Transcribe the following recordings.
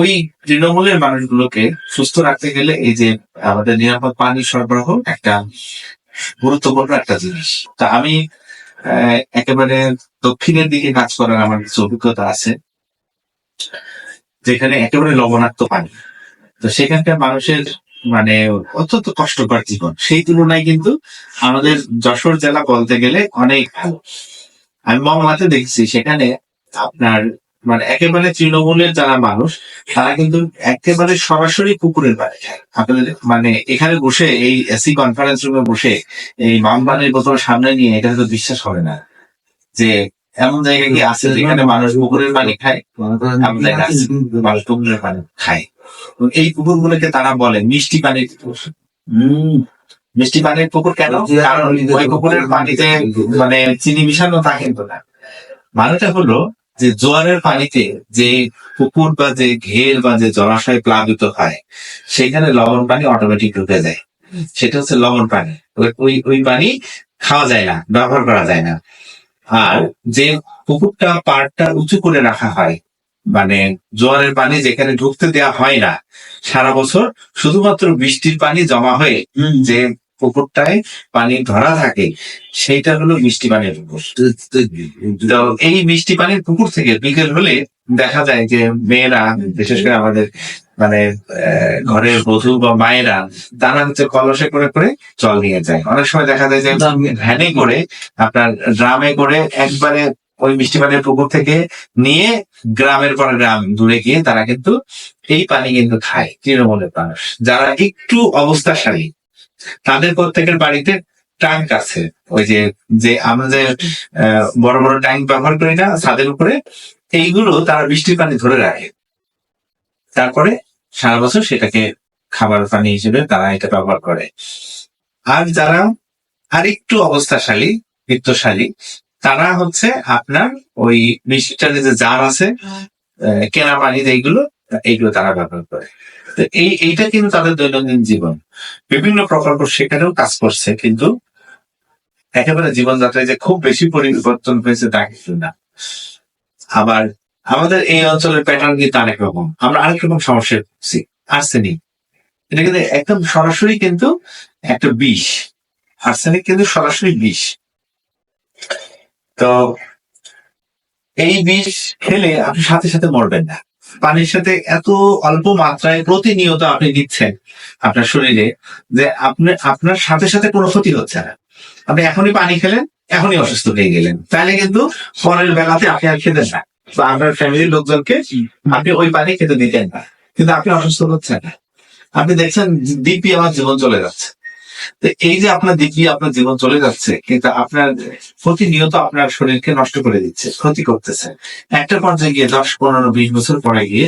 ওই তৃণমূলের মানুষগুলোকে সুস্থ রাখতে গেলে এই যে আমাদের নিরাপদ পানি সরবরাহ একটা গুরুত্বপূর্ণ একটা জিনিস। তা আমি একেবারে দক্ষিণের দিকে কাজ করার আমার কিছু অভিজ্ঞতা আছে, যেখানে একেবারে লবণাক্ত পানি। তো সেখানকার মানুষের মানে অত্যন্ত কষ্টকর জীবন। সেই তুলনায় কিন্তু আমাদের যশোর জেলা বলতে গেলে অনেক ভালো। আমি মংলাতে দেখছি, সেখানে আপনার মানে একেবারে তৃণমূলের যারা মানুষ তারা কিন্তু একেবারে সরাসরি পুকুরের পানি খায় আপনাদের মানে এখানে বসে এই এসি কনফারেন্স রুমে বসে এই মামবানের বোতল সামনে নিয়ে এটা তো বিশ্বাস হবে না। যে এমন জায়গায় কি আছে যেখানে মানুষ পুকুরের পানি খায়? এমন জায়গা আছে, মানুষ পুকুরের পানি খায়। এই এই পুকুরগুলোকে তারা বলে মিষ্টি পানির পুকুর মিষ্টি পানির পুকুর কেন? কারণ ওই পুকুরের পানিতে মানে চিনি মিশানো তা কিন্তু না। মানেটা হলো যে জোয়ারের পানিতে যে পুকুর বা যে ঘের বা যে জলাশয় প্লাবিত হয় সেখানে লবণ পানি অটোমেটিক ঢুকে যায়। সেটা হচ্ছে লবণ পানি। ওই- ওই পানি খাওয়া যায় না ব্যবহার করা যায় না। আর যে পুকুরটা পাড়টা উঁচু করে রাখা হয় মানে জোয়ারের পানি যেখানে ঢুকতে দেওয়া হয় না সারা বছর শুধুমাত্র বৃষ্টির পানি জমা হয়ে যে পুকুরটায় পানি ধরা থাকে সেইটা হলো মিষ্টি পানির পুকুর। তো এই মিষ্টি পানির পুকুর থেকে বিকেল হলে দেখা যায় যে মেয়েরা বিশেষ করে আমাদের মানে ঘরের বধূ বা মায়েরা তারা হচ্ছে কলসে করে করে জল নিয়ে যায়। অনেক সময় দেখা যায় যে ভ্যানে করে আপনার ড্রামে করে একবারে ওই মিষ্টি পানির পুকুর থেকে নিয়ে গ্রামের পর গ্রাম দূরে গিয়ে তারা কিন্তু এই পানি কিন্তু খায় তৃণমূলের মানুষ। যারা একটু অবস্থাশালী তাদের প্রত্যেকের বাড়িতে ট্যাঙ্ক আছে। ওই যে যে আমরা যে বড় বড় ট্যাঙ্ক ব্যবহার করি না ছাদের উপরে এইগুলো তারা বৃষ্টির পানি ধরে রাখে। তারপরে সারা বছর সেটাকে খাবার পানি হিসেবে তারা এটা ব্যবহার করে। আর যারা আরেকটু অবস্থাশালী বিত্তশালী তারা হচ্ছে আপনার ওই বৃষ্টির যে জার আছে আহ, কেনা পানি এইগুলো এইগুলো তারা ব্যবহার করে। এই, এইটা কিন্তু তাদের দৈনন্দিন জীবন। বিভিন্ন প্রকল্প সেখানেও কাজ করছে, কিন্তু একেবারে জীবনযাত্রায় যে খুব বেশি পরিবর্তন হয়েছে তা কিন্তু না। আবার আমাদের এই অঞ্চলের প্যাটার্ন কিন্তু আরেক রকম। আমরা আরেক রকম সমস্যায় ভুগছি আর্সেনিক এটা কিন্তু একদম সরাসরি কিন্তু একটা বিষ। আর্সেনিক কিন্তু সরাসরি বিষ। তো এই বিষ খেলে আপনি সাথে সাথে মরবেন না। পানির সাথে এত অল্প মাত্রায় প্রতিনিয়ত আপনি দিচ্ছেন আপনার শরীরে যে আপনি, আপনার সাথে সাথে কোনো ক্ষতি হচ্ছে না। আপনি এখনই পানি খেলেন, এখনই অসুস্থ হয়ে গেলেন। তাহলে কিন্তু পরের বেলাতে আপনি আর খেতেন না। বা আপনার ফ্যামিলির লোকজনকে আপনি ওই পানি খেতে দিতেন না। কিন্তু আপনি অসুস্থ হচ্ছেন না। আপনি দেখছেন দিব্যি আমার জীবন চলে যাচ্ছে। এই যে আপনার দিব্যি আপনার জীবন চলে যাচ্ছে, কিন্তু আপনার প্রতিনিয়ত আপনার শরীরকে নষ্ট করে দিচ্ছে, ক্ষতি করতেছে। একটা পর্যায়ে গিয়ে দশ, পনেরো, বিশ বছর পরে গিয়ে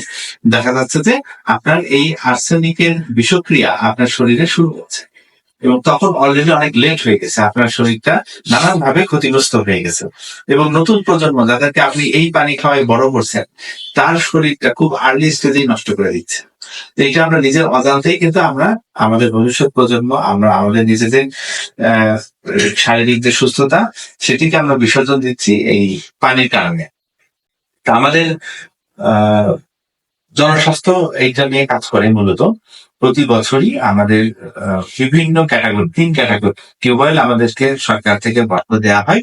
দেখা যাচ্ছে যে আপনার এই আর্সেনিকের বিষক্রিয়া আপনার শরীরে শুরু হচ্ছে এবং তখন অলরেডি অনেক লেট হয়ে গেছে, আপনার শরীরটা নানান ভাবে ক্ষতিগ্রস্ত হয়ে গেছে। এবং নতুন প্রজন্ম যাদেরকে আপনি এই পানি খাওয়ায় বড় করছেন, তার শরীরটা খুব আর্লি স্টেজেই নষ্ট করে দিচ্ছে। এটা আমরা নিজের অজান্তেই কিন্তু আমরা আমাদের ভবিষ্যৎ প্রজন্ম, আমরা আমাদের নিজেদের শারীরিক যে সুস্থতা, সেটিকে আমরা বিসর্জন দিচ্ছি এই পানির কারণে। তা আমাদের জনস্বাস্থ্য এইটা নিয়ে কাজ করে মূলত। প্রতি বছরই আমাদের বিভিন্ন ক্যাটাগরি, তিন ক্যাটাগরি, টিউবওয়েল আমাদেরকে সরকার থেকে বরাদ্দ দেওয়া হয়।